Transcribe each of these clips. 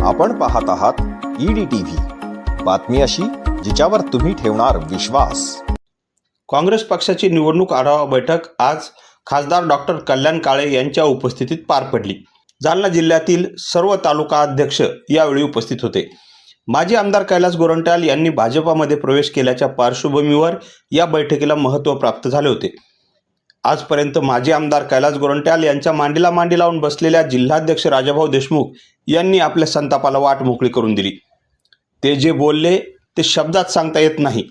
आपण पाहत आहात ईडी टीव्ही बातमी अशी जिच्यावर तुम्ही ठेवणार विश्वास. काँग्रेस पक्षाची निवडणूक आढावा बैठक आज खासदार डॉक्टर कल्याण काळे यांच्या उपस्थितीत पार पडली. जालना जिल्ह्यातील सर्व तालुका अध्यक्ष यावेळी उपस्थित होते. माजी आमदार कैलास गोरंट्याल यांनी भाजपामध्ये प्रवेश केल्याच्या पार्श्वभूमीवर या बैठकीला महत्त्व प्राप्त झाले होते. आजपर्यंत माजी आमदार कैलास गोरंट्याल यांच्या मांडीला मांडी लावून बसलेल्या जिल्हाध्यक्ष राजाभाऊ देशमुख यांनी आपल्या संतापाला वाट मोकळी करून दिली. ते जे बोलले ते शब्दात सांगता येत नाही.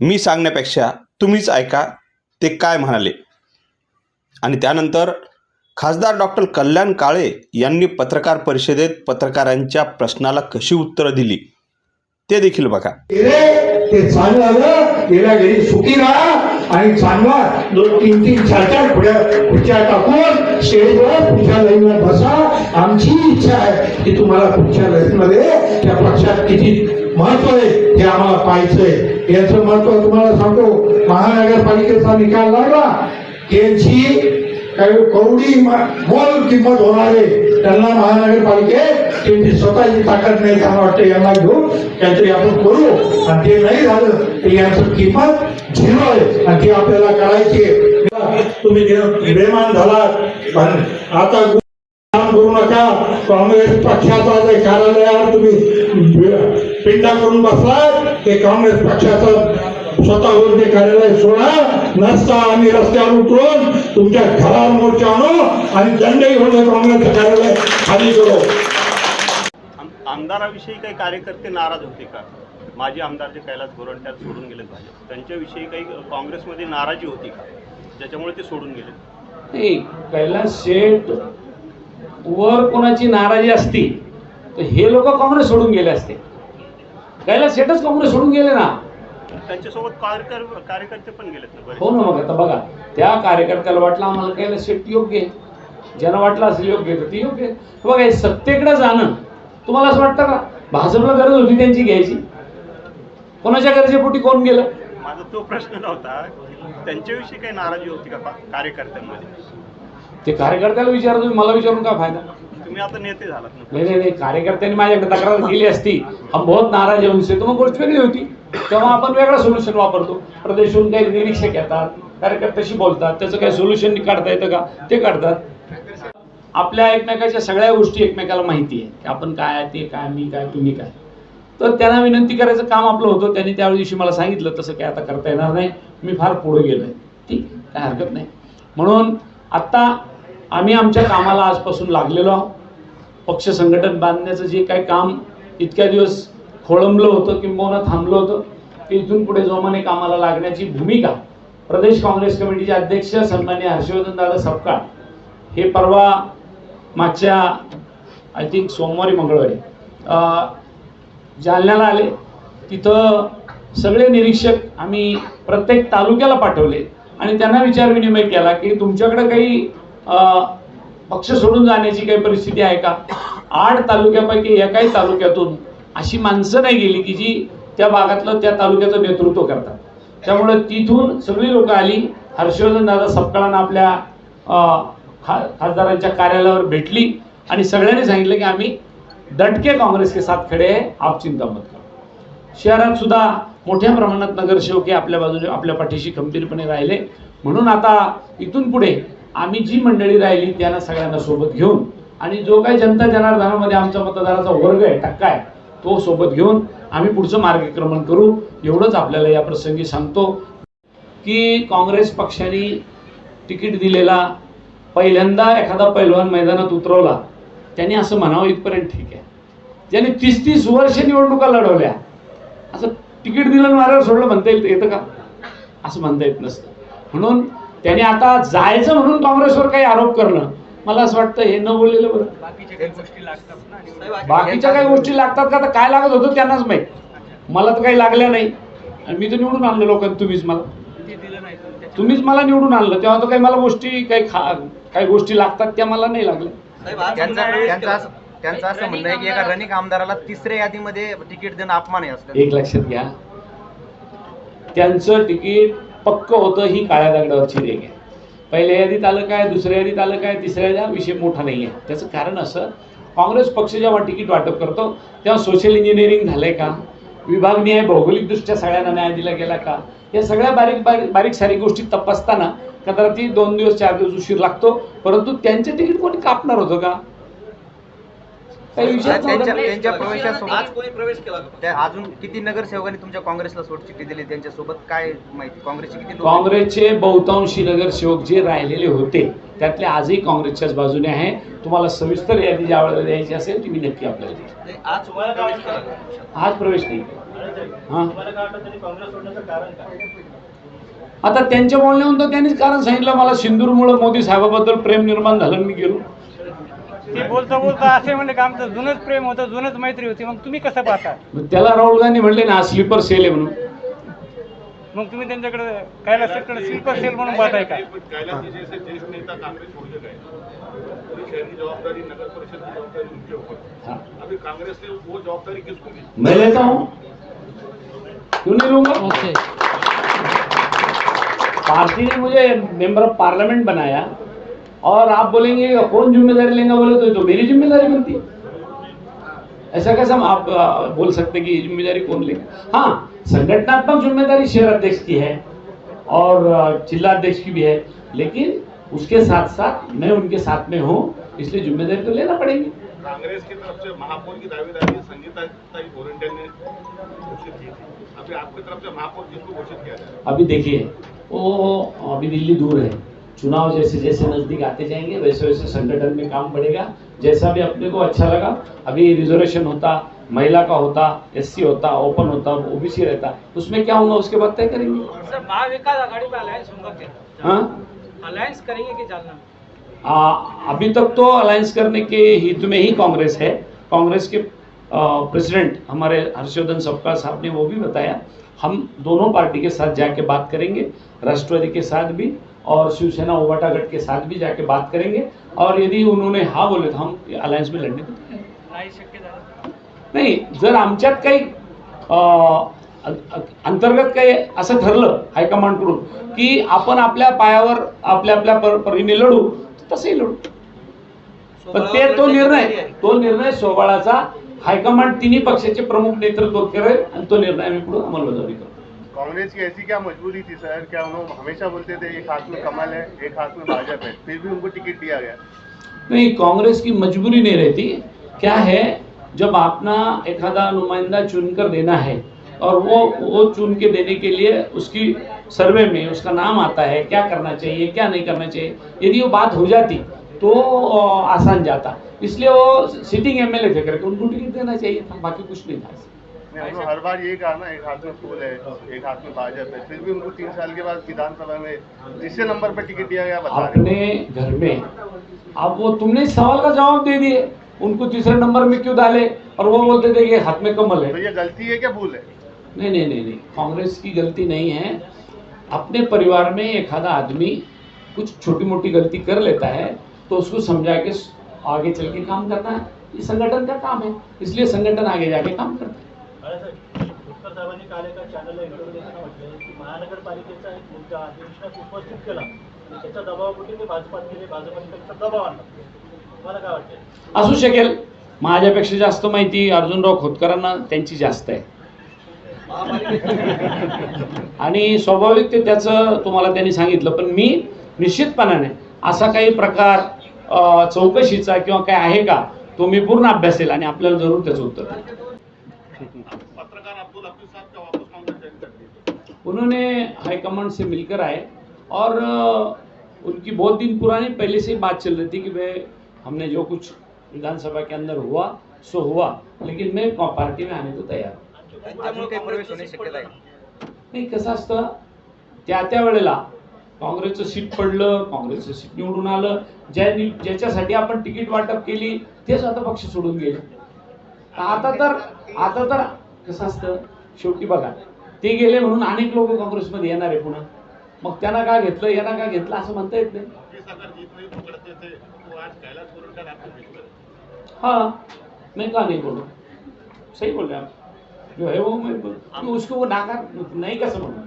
मी सांगण्यापेक्षा तुम्हीच ऐका ते काय म्हणाले. आणि त्यानंतर खासदार डॉक्टर कल्याण काळे यांनी पत्रकार परिषदेत पत्रकारांच्या प्रश्नाला कशी उत्तरं दिली ते देखील बघा. आणि चांगला दोन तीन तीन चार चार खुड्या खुर्च्या टाकून स्टेजवर पुढच्या लाईनवर बसा. आमची इच्छा आहे की तुम्हाला पुढच्या लाईनमध्ये त्या पक्षात किती महत्त्व आहे हे आम्हाला पाहायचंय. याचं महत्त्व तुम्हाला सांगतो. महानगरपालिकेचा निकाल लागला. त्यांची काही कवडी मोल किंमत होणार आहे. त्यांना महानगरपालिकेत त्यांची स्वतःची ताकद नाही त्यांना वाटतं यांना घेऊन. काहीतरी आपण करू. आणि ते नाही झालं तर यांचं किंमत झिरो आहे. आणि ती आपल्याला करायची. तुम्ही बेमान झालात. पण आता काम करू नका. काँग्रेस पक्षाचा जे कार्यालयावर तुम्ही पिंडा करून बसलात. ते काँग्रेस पक्षाचं स्वतःहून ते कार्यालय सोडा. नसता आम्ही रस्त्यावर उतरून तुमच्या घरावर मोर्चा आणू आणि दंडही होते काँग्रेसचं कार्यालय खाली करू. आमदाराविषयी काही कार्यकर्ते नाराज होते का? माजी आमदार जे कैलास गोरंट्यात सोडून गेलेत भाजप. त्यांच्याविषयी काही काँग्रेसमध्ये नाराजी होती का? ज्याच्यामुळे ते सोडून गेले. नाही कैलास शेठ वर कोणाची नाराजी असती तर हे लोक काँग्रेस सोडून गेले असते. कैलास शेठच काँग्रेस सोडून गेले ना. त्यांच्यासोबत कार्यकर कार्यकर्ते पण गेलेत हो ना मग आता बघा त्या कार्यकर्त्याला वाटलं आम्हाला कैलास शेठ योग्य आहे. ज्यांना वाटलं असेल योग्य तर ते योग्य बघा हे सत्तेकडे जाणं तुम्हाला असं वाटतं का? भाजपला गरज होती त्यांची घ्यायची. कोणाच्या गरजेपोटी कोण गेलं? माझा तो प्रश्न नव्हता. त्यांच्याविषयी काही नाराजी होती का कार्यकर्त्यांमध्ये? ते कार्यकर्त्याला विचारा तुम्ही मला विचारून काय फायदा? तुम्ही आता नेते झालात ना. नाही नाही नाही. कार्यकर्त्यांनी माझ्याकडे तक्रार केली असती. हम बहुत नाराज आहे उनसे. तर मग गोष्ट वेगळी होती. तेव्हा आपण वेगळं सोल्युशन वापरतो. प्रदेशहून काही निरीक्षक येतात कार्यकर्त्याशी बोलतात. त्याचं काही सोल्युशन काढता येतं का? ते काढतात. आपल्या एकमेकाच्या सगळ्या गोष्टी एकमेकाला माहिती आहे की आपण काय आहे, ते काय मी काय तुम्ही काय. तर त्यांना विनंती करायचं काम आपलं होतं. त्यांनी त्या दिवशी मला सांगितलं तसं काय आता करता येणार नाही. मी फार पुढे गेलो आहे ठीक आहे, काय हरकत नाही. म्हणून आत्ता आम्ही आमच्या कामाला आजपासून लागलेलो आहोत. पक्ष संघटन बांधण्याचं जे काही काम इतक्या दिवस खोळंबलं होतं किंबहुना थांबलं होतं ते इथून पुढे जोमाने कामाला लागण्याची भूमिका प्रदेश काँग्रेस कमिटीचे अध्यक्ष सन्मान्य हर्षवर्धन दादा सपकाळ हे परवा मागच्या आय थिंक सोमवारी मंगळवारी. जालन्याला आले. तिथं सगळे निरीक्षक आम्ही प्रत्येक तालुक्याला पाठवले. आणि त्यांना विचारविनिमय केला की तुमच्याकडे काही पक्ष सोडून जाण्याची काही परिस्थिती आहे का? आठ तालुक्यापैकी एकाही तालुक्यातून अशी माणसं नाही गेली की जी त्या भागातलं त्या तालुक्याचं नेतृत्व करतात. त्यामुळे तिथून सगळी लोक आली. हर्षवर्धन दादा सपकाळांना आपल्या खा खासदारांच्या कार्यालयावर भेटली आणि सगळ्यांनी सांगितलं की आम्ही दटके काँग्रेस के साथ खडे आहे आप चिंता मत करू शहरात सुद्धा मोठ्या प्रमाणात नगरसेवक आपल्या बाजूने आपल्या पाठीशी खंबीरपणे राहिले. म्हणून आता इथून पुढे आम्ही जी मंडळी राहिली त्यांना सगळ्यांना सोबत घेऊन आणि जो काही जनता जनार्दनामध्ये आमचा मतदाराचा वर्ग आहे टक्का आहे तो सोबत घेऊन आम्ही पुढचं मार्गक्रमण करू. एवढंच आपल्याला या प्रसंगी सांगतो की काँग्रेस पक्षाने तिकीट दिलेला पहिल्यांदा एखादा पैलवान मैदानात उतरवला त्यांनी असं म्हणावं इथपर्यंत ठीक आहे. ज्यांनी तीस तीस वर्ष निवडणुका लढवल्या असं तिकीट दिलं मारायला सोडलं म्हणता येईल येतं का? असं म्हणता येत नसतं. म्हणून त्याने आता जायचं म्हणून काँग्रेसवर काही आरोप करणं मला असं वाटतं हे न बोललेलं बरं. बाकीच्या काही गोष्टी लागतात का? तर काय लागत होतं त्यांनाच माहीत. मला तर काही लागल्या नाही. आणि मी तर निवडून आणलं लोकांनी तुम्हीच मला. तुम्हीच मला निवडून आणलं. तेव्हा तर काही मला गोष्टी काही खा काही गोष्टी लागतात त्या मला नाही लागल्या. त्यांचं त्यांचं असं त्यांचं असं म्हणणं आहे की एका रनिंग आमदाराला तिसऱ्या यादीमध्ये तिकीट देणं अपमान आहे असं. एक लक्षात घ्या. त्यांचं तिकीट पक्क होतं ही काळ्या दगडावरची रेग आहे. पहिल्या यादीत आलं काय दुसऱ्या यादीत आलं काय तिसऱ्या यादीत हा विषय मोठा नाही आहे. त्याचं कारण असं काँग्रेस पक्ष जेव्हा तिकीट वाटप करतो तेव्हा सोशल इंजिनिअरिंग झालंय का? विभागणी आहे भौगोलिकदृष्ट्या सगळ्यांना न्याय दिला गेला का? या सगळ्या बारीक बारीक बारीक सारीक गोष्टी तपासताना कदाचित दोन दिवस चार दिवस उशीर लागतो परंतु त्यांचे तिकीट कोणी कापणार होतं का? त्यांच्या प्रवेशासोबत कोणी प्रवेश केला? त्या अजून किती नगरसेवकांनी तुमच्या काँग्रेसला सोडचिठ्ठी दिली? त्यांच्यासोबत काय माहिती? काँग्रेसचे किती लोक काँग्रेसचे बहुतांशी नगरसेवक जे राहिलेले होते त्यातले आजही काँग्रेसच्याच बाजूने आहे. तुम्हाला सविस्तर यादी ज्या वेळेला द्यायची असेल ती मी नक्की आपल्याला देईन. नाही, आज प्रवेश केला का? आज प्रवेश नाही. हा. आता त्यांच्या बोलण्याहून तर त्यांनीच कारण सांगितलं. मला सिंदूरमुळं मोदी साहेबाबद्दल प्रेम निर्माण झालं आणि मी गेलो. ते बोलता बोलता असे म्हणले की आमचं जुनच प्रेम होतं जुनच मैत्री होती. मग तुम्ही कसं पाहता? मग त्याला राहुल गांधी म्हणले ना स्लीपर सेल आहे म्हणून. मग तुम्ही त्यांच्याकडे कैलास शेटकडे शिल्प सेल म्हणून पाहताय का? कैलाश जी जैसे ज्येष्ठ नेता कांग्रेस छोड़ के गए पूरी शहर की जवाबदारी नगर परिषद की जवाबदारी उनके ऊपर हाँ। अभी कांग्रेस ने वो जवाबदारी किसको दी मैं लेता हूँ. क्यों नहीं लूंगा? पार्टी ने मुझे मेंबर ऑफ पार्लियामेंट बनाया. और आप बोलेंगे कौन ज़िम्मेदारी लेंगे? बोले तो, तो मेरी ज़िम्मेदारी बनती है। ऐसा कैसा हम आप बोल सकते कि ये ज़िम्मेदारी कौन लेगा? हाँ संगठनात्मक ज़िम्मेदारी शहर अध्यक्ष की है और जिला अध्यक्ष की भी है लेकिन उसके साथ साथ मैं उनके साथ में हूँ इसलिए ज़िम्मेदारी तो लेना पड़ेगी। कांग्रेस की तरफ़ से महापौर की दावेदारी संगीता ने घोषित की थी। अभी आपकी तरफ़ से महापौर किसको घोषित किया जाए? अभी देखिए वो अभी दिल्ली दूर है। चुनाव जैसे जैसे नज़दीक आते जाएँगे वैसे वैसे संगठन में काम बढ़ेगा। जैसा भी अपने को अच्छा लगा अभी रिजर्वेशन होता महिला का होता एससी होता ओपन होता ओबीसी रहता उसमें क्या होगा उसके बाद तय करेंगे। सर महाविकास आघाड़ी में अलायंस होगा हाँ? अलायंस करेंगे कि जालना? आ, अभी तक तो अलायंस करने के हित में ही कांग्रेस है। कांग्रेस के प्रेसिडेंट हमारे हर्षवर्धन सबका साहब ने वो भी बताया। हम दोनों पार्टी के साथ जाके बात करेंगे राष्ट्रवादी के साथ भी। और शिवसेना उबाटा गठ के साथ भी जाके बात करेंगे। और यदि उन्होंने हाँ बोले तो हम अलायंस में लड़ने. नाही शक्य झालं नाही जर आमच्यात काही अंतर्गत काही असं ठरलं हायकमांडकडून की आपण आपल्या पायावर आपल्या आपल्या पर- परीने लढू तसंही लढू. पण ते तो निर्णय तो निर्णय सोबाळाचा हायकमांड तिन्ही पक्षाचे प्रमुख नेतृत्व करेल आणि तो निर्णय आम्ही पुढे अंमलबजावणी करू कांग्रेस की ऐसी क्या मजबूरी थी, सर? क्या उन्होंने हमेशा बोलते थे एक हाथ में कमल है एक हाथ में भाजपा है। फिर भी उनको टिकट दिया गया। नहीं, कांग्रेस की मजबूरी नहीं रहती। क्या है, जब अपना एखादा नुमाइंदा चुनकर देना है, और वो वो चुन के देने के लिए उसकी सर्वे में उसका नाम आता है, क्या करना चाहिए, क्या नहीं करना चाहिए, यदि वो बात हो जाती तो आसान जाता। इसलिए वो सिटिंग एमएलए थे करके उनको टिकट देना चाहिए था, बाकी कुछ नहीं था। उन्होंने हर बार यही कहा ना एक हाथ में फूल है एक हाथ में भाजपा है। फिर भी उनको तीन साल के बाद विधानसभा में तीसरे नंबर पर टिकट दिया गया बता अपने घर में अब वो तुमने सवाल का जवाब दे दिए। उनको तीसरे नंबर में क्यों डाले? और वो बोलते थे कि हाथ में कमल है। तो ये गलती है क्या? भूल है। नहीं नहीं नहीं नहीं कांग्रेस की गलती नहीं है। अपने परिवार में एक आधा आदमी कुछ छोटी मोटी गलती कर लेता है तो उसको समझा के आगे चल के काम करना है। ये संगठन का काम है। इसलिए संगठन आगे जाके काम करता है। उत्तर साहेबांनी काल एका चॅनलला इंटरव्ह्यू देताना म्हटलं की महानगरपालिकेचा एक मुद्दा अधिवेशनात उपस्थित केला. आणि त्याच्या दबावापोटी ते भाजपात गेले. भाजपाने त्यांचा दबाव आणला. तुम्हाला काय वाटतं असू शकेल. माझ्यापेक्षा जास्त माहिती अर्जुनराव खोतकरांना त्यांची जास्त आहे. आणि स्वाभाविक ते त्याचं तुम्हाला त्यांनी सांगितलं. पण मी निश्चितपणाने असा काही प्रकार चौकशीचा किंवा काय आहे का तो मी पूर्ण अभ्यासेल आणि आपल्याला जरूर त्याचं उत्तर उन्होंने हाईकमांड से मिलकर आए और उनकी बहुत दिन पुरानी पहले से ही बात चल रही थी कि भाई हमने जो कुछ विधानसभा के अंदर हुआ सो हुआ लेकिन मैं पार्टी में आने को तैयार हूं. नाही कसं असतं त्या त्या वेळेला काँग्रेसचं सीट पडलं काँग्रेसचं सीट निवडून आलं ज्या ज्याच्यासाठी आपण तिकीट वाटप केली तेच आता पक्ष सोडून गेले. आता तर आता तर कसं असतं, शेवटी बघा, ते गेले म्हणून अनेक लोक काँग्रेसमध्ये येणार आहे पुन्हा. मग त्यांना का घेतलं, यांना का घेतलं, असं म्हणता येत नाही। हाँ मैं कहा नहीं बोल? सही बोल रहे आप जो है वो मैं तो उसको वो नाकार नहीं कैसे बोलूँ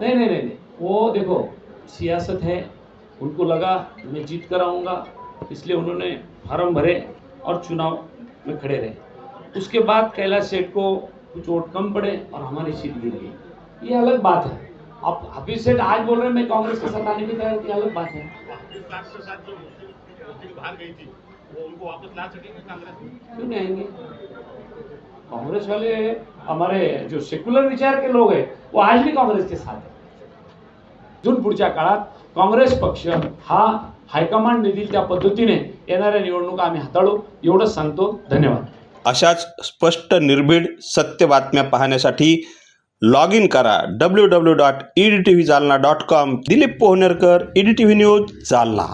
नहीं नहीं नहीं. वो देखो, सियासत है, उनको लगा, मैं जीत कर आऊँगा इसलिए उन्होंने फार्म भरे और चुनाव में खड़े रहे। उसके बाद कैलाश सेठ को कुछ वोट कम पड़े और हमारी सीट गिर गई। ये अलग बात है। अब हफीज सेठ आज बोल रहे हैं, मैं कांग्रेस के साथ आने की तैयार अलग बात है। कांग्रेस क्यों नहीं आएँगे? कांग्रेस वाले हमारे जो सेक्युलर विचार के लोग हैं, वो आज भी काँग्रेसचे साथ आहे इथून पुढच्या काळात काँग्रेस पक्ष, हा हायकमांड देतील त्या पद्धतीने येणाऱ्या निवडणुका आम्ही हाताळू. एवढंच सांगतो. धन्यवाद. अशाच स्पष्ट निर्भीड सत्य बातम्या पाहण्यासाठी लॉग इन करा. W W dot E D T V Jalna dot com Dilip Pohnerkar E D T V news Jalna.